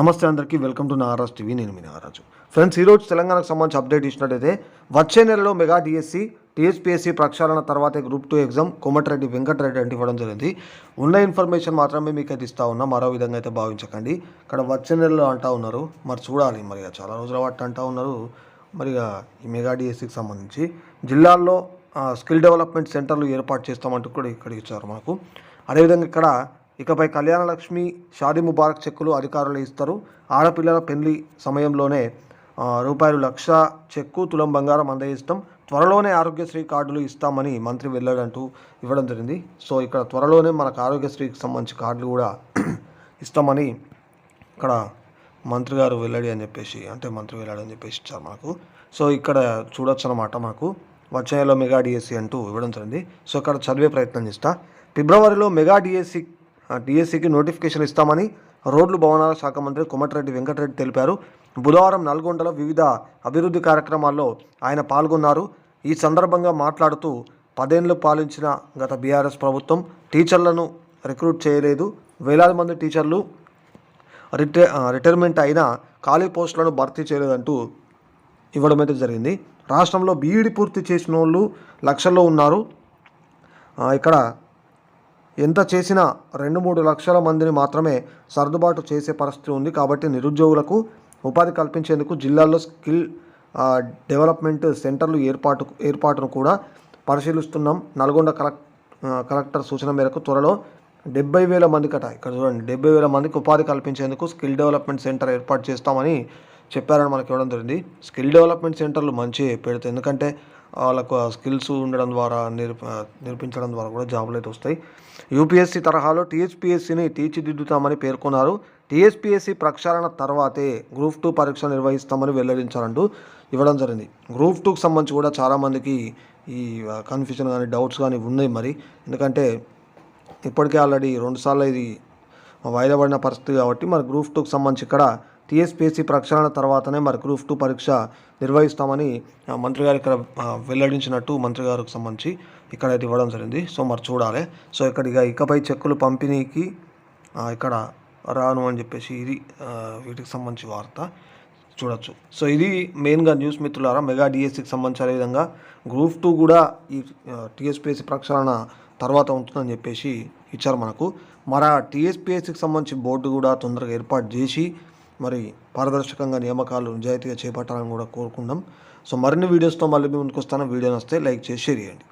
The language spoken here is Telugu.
నమస్తే అందరికీ వెల్కమ్ టు నారాజ్ టీవీ. నేను మీ నారాజు. ఫ్రెండ్స్ ఈరోజు తెలంగాణకు సంబంధించి అప్డేట్ ఇచ్చినట్టయితే వచ్చే నెలలో మెగా డిఎస్సి టీఎస్పీఎస్సీ ప్రక్షాళన తర్వాతే group two exam Komatireddy Venkatreddy అంటే ఇవ్వడం జరిగింది. ఉన్న ఇన్ఫర్మేషన్ మాత్రమే మీకు అయితే ఇస్తా ఉన్నా మరో విధంగా అయితే భావించకండి. ఇక్కడ వచ్చే నెలలో అంటా ఉన్నారు మరి చూడాలి మరి చాలా రోజుల వాటి అంటా ఉన్నారు మరి ఈ మెగా డిఎస్సికి సంబంధించి. జిల్లాల్లో స్కిల్ డెవలప్మెంట్ సెంటర్లు ఏర్పాటు చేస్తామంటూ కూడా ఇక్కడ ఇచ్చారు మనకు అదేవిధంగా ఇక్కడ ఇకపై కళ్యాణలక్ష్మి షాదీ ముబారక్ చెక్కులు అధికారులు ఇస్తారు. ఆడపిల్లల పెళ్ళి సమయంలోనే రూపాయలు లక్ష చెక్కు తులం బంగారం అందజేస్తాం త్వరలోనే ఆరోగ్యశ్రీ కార్డులు ఇస్తామని మంత్రి వెళ్ళాడంటూ ఇవ్వడం జరిగింది. సో ఇక్కడ త్వరలోనే మనకు ఆరోగ్యశ్రీకి సంబంధించి కార్డులు కూడా ఇస్తామని ఇక్కడ మంత్రి గారు వెళ్ళాడు అని చెప్పేసి అంటే మంత్రి వెళ్ళాడు అని చెప్పేసి ఇచ్చారు మనకు. సో ఇక్కడ చూడొచ్చు అనమాట మనకు వచ్చే నెలలో మెగా డిఎస్సి అంటూ ఇవ్వడం జరిగింది. సో ఇక్కడ చదివే ప్రయత్నం చేస్తా. ఫిబ్రవరిలో మెగా డిఎస్సి డిఎస్సికి నోటిఫికేషన్ ఇస్తామని రోడ్లు భవనాల శాఖ మంత్రి కోమటిరెడ్డి వెంకటరెడ్డి తెలిపారు. బుధవారం నల్గొండలో వివిధ అభివృద్ధి కార్యక్రమాల్లో ఆయన పాల్గొన్నారు. ఈ సందర్భంగా మాట్లాడుతూ పదేళ్ళు పాలించిన గత బీఆర్ఎస్ ప్రభుత్వం టీచర్లను రిక్రూట్ చేయలేదు. వేలాది మంది టీచర్లు రిటై రిటైర్మెంట్ అయిన ఖాళీ పోస్టులను భర్తీ చేయలేదంటూ ఇవ్వడం అయితే జరిగింది. రాష్ట్రంలో బీఈడి పూర్తి చేసిన వాళ్ళు లక్షల్లో ఉన్నారు. ఇక్కడ ఎంత చేసినా రెండు మూడు లక్షల మందిని మాత్రమే సర్దుబాటు చేసే పరిస్థితి ఉంది కాబట్టి నిరుద్యోగులకు ఉపాధి కల్పించేందుకు జిల్లాల్లో స్కిల్ డెవలప్మెంట్ సెంటర్లు ఏర్పాటు ఏర్పాటును కూడా పరిశీలిస్తున్నాం. నల్గొండ కలెక్ కలెక్టర్ సూచన మేరకు త్వరలో డెబ్బై వేల మందికట ఇక్కడ చూడండి డెబ్బై వేల మందికి ఉపాధి కల్పించేందుకు స్కిల్ డెవలప్మెంట్ సెంటర్ ఏర్పాటు చేస్తామని చెప్పారని మనకి ఇవ్వడం జరిగింది. స్కిల్ డెవలప్మెంట్ సెంటర్లు మంచి పెడితే ఎందుకంటే వాళ్ళకు స్కిల్స్ ఉండడం ద్వారా నేర్ప నేర్పించడం ద్వారా కూడా జాబులు అయితే వస్తాయి. యూపీఎస్సీ తరహాలో టీహెచ్పిఎస్సిని తీర్చిదిద్దుతామని పేర్కొన్నారు. టీహెచ్పిఎస్సి ప్రక్షాళన తర్వాతే గ్రూప్ టూ పరీక్ష నిర్వహిస్తామని వెల్లడించారంటూ ఇవ్వడం జరిగింది. గ్రూప్ టూకి సంబంధించి కూడా చాలామందికి ఈ కన్ఫ్యూజన్ కానీ డౌట్స్ కానీ ఉన్నాయి మరి. ఎందుకంటే ఇప్పటికే ఆల్రెడీ రెండుసార్లు ఇది వాయిదా పడిన పరిస్థితి కాబట్టి మరి గ్రూప్ టూకి సంబంధించి ఇక్కడ టీఎస్పీఎస్సీ ప్రక్షాళన తర్వాతనే మరి గ్రూప్ టూ పరీక్ష నిర్వహిస్తామని మంత్రి గారు ఇక్కడ వెల్లడించినట్టు మంత్రి గారికి సంబంధించి ఇక్కడ అయితే ఇవ్వడం జరిగింది. సో మరి చూడాలి. సో ఇక్కడ ఇక ఇకపై చెక్కులు పంపిణీకి ఇక్కడ రాను అని చెప్పేసి ఇది వీటికి సంబంధించి వార్త చూడొచ్చు. సో ఇది మెయిన్గా న్యూస్ మిత్రులారా మెగా డిఎస్సికి సంబంధించిన విధంగా గ్రూప్ టూ కూడా ఈ టీఎస్పీఎస్సీ ప్రక్షాళన తర్వాత ఉంటుందని చెప్పేసి ఇచ్చారు మనకు. మరి ఆ టీఎస్పీఎస్సీకి సంబంధించి బోర్డు కూడా తొందరగా ఏర్పాటు చేసి మరి పారదర్శకంగా నియామకాలు నిజాయితీగా చేపట్టాలని కూడా కోరుకుందాం సో మరిన్ని వీడియోస్తో మళ్ళీ మేము ముందుకు వస్తాను. వీడియో వస్తే లైక్ చేసి షేర్ చేయండి.